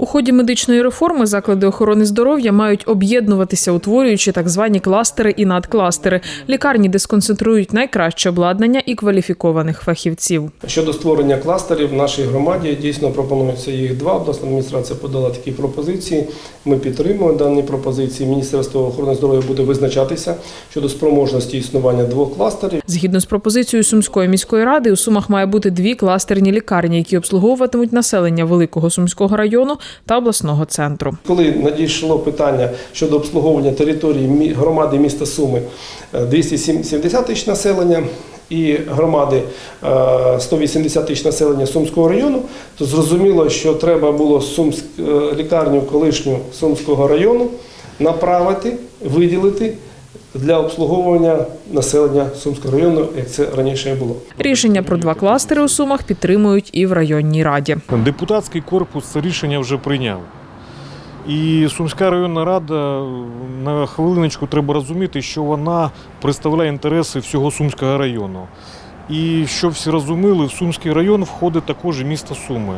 У ході медичної реформи заклади охорони здоров'я мають об'єднуватися, утворюючи так звані кластери і надкластери. Лікарні, де сконцентрують найкраще обладнання і кваліфікованих фахівців. Щодо створення кластерів в нашій громаді дійсно пропонується їх два. Обласна адміністрація подала такі пропозиції. Ми підтримуємо дані пропозиції. Міністерство охорони здоров'я буде визначатися щодо спроможності існування двох кластерів. Згідно з пропозицією Сумської міської ради, у Сумах має бути дві кластерні лікарні, які обслуговуватимуть населення Великого Сумського району та обласного центру. Коли надійшло питання щодо обслуговування території громади міста Суми е, 270 тисяч населення і громади е, 180 тисяч населення Сумського району, то зрозуміло, що треба було Сумськ, е, лікарню колишню Сумського району направити, виділити для обслуговування населення Сумського району, як це раніше було. Рішення про два кластери у Сумах підтримують і в районній раді. Депутатський корпус це рішення вже прийняв. І Сумська районна рада на хвилиночку треба розуміти, що вона представляє інтереси всього Сумського району. І щоб всі розуміли, в Сумський район входить також і місто Суми.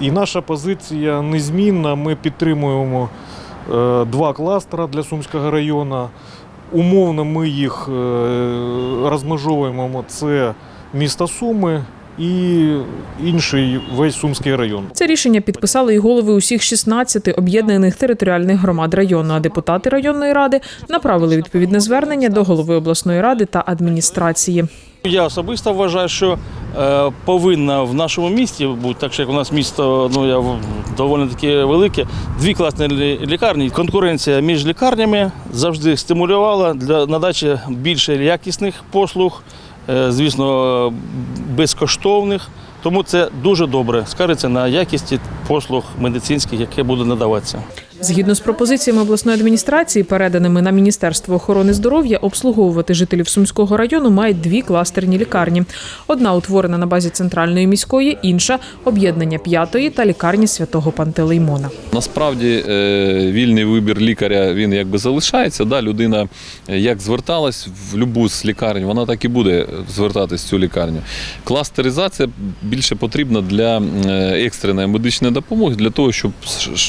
І наша позиція незмінна. Ми підтримуємо е, два кластера для Сумського району. Умовно ми їх е, розмежовуємо. Це місто Суми і інший весь Сумський район. Це рішення підписали і голови усіх 16 об'єднаних територіальних громад району. А депутати районної ради направили відповідне звернення до голови обласної ради та адміністрації. Я особисто вважаю, що е, повинна в нашому місті бути, так що як у нас місто ну, я, доволі таки велике, дві класні лікарні. Конкуренція між лікарнями завжди стимулювала для надачі більше якісних послуг, е, звісно, безкоштовних. Тому це дуже добре скажеться на якісті послуг медицинських, яке буде надаватися. Згідно з пропозиціями обласної адміністрації, переданими на Міністерство охорони здоров'я, обслуговувати жителів Сумського району мають дві кластерні лікарні. Одна утворена на базі центральної міської, інша об'єднання п'ятої та лікарні святого Пантелеймона. Насправді е, вільний вибір лікаря він якби залишається. Да? Людина е, як зверталась в будь-яку з лікарень, вона так і буде звертатись в цю лікарню. Кластеризація більше потрібна для е, екстреної медичної допомоги, для того, щоб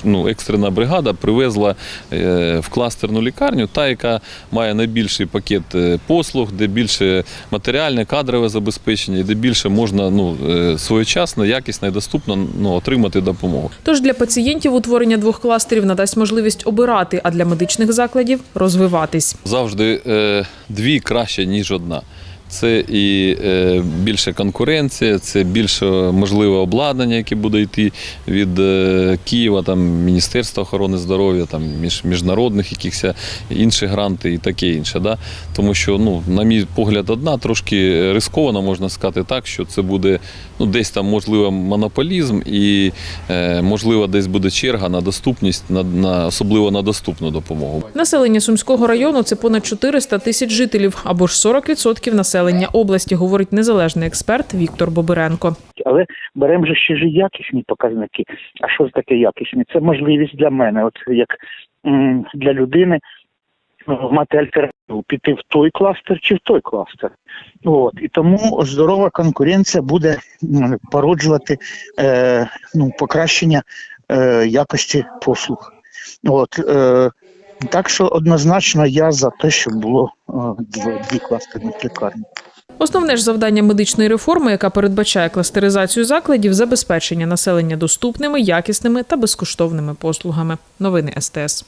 ну, екстрена бригада привезла е, в кластерну лікарню, та, яка має найбільший пакет е, послуг, де більше матеріальне, кадрове забезпечення, і де більше можна ну, своєчасно, якісно і доступно ну, отримати допомогу. Тож для пацієнтів утворення двох кластерів надасть можливість обирати, а для медичних закладів розвиватись. завжди дві краще, ніж одна. Це і е, більше конкуренція, це більше можливе обладнання, яке буде йти від е, Києва, там Міністерства охорони здоров'я, там між міжнародних якихось інших гранти і таке інше. Да? Тому що, ну, на мій погляд, одна трошки рисковано, можна сказати так, що це буде ну, десь там можливо монополізм і е, можливо десь буде черга на доступність, на, на особливо на доступну допомогу. Населення Сумського району це понад 400 тисяч жителів або ж 40% населення області, говорить незалежний експерт Віктор Бобиренко. Але беремо же ще ж якісні показники. А що ж таке якісні? Це можливість для мене, от як для людини ну, мати альтернативу, піти в той кластер чи в той кластер. От і тому здорова конкуренція буде породжувати е, ну, покращення е, якості послуг. От, е, так що однозначно я за те, щоб було дві кластерних лікарні. Основне ж завдання медичної реформи, яка передбачає кластеризацію закладів, забезпечення населення доступними, якісними та безкоштовними послугами. Новини СТС.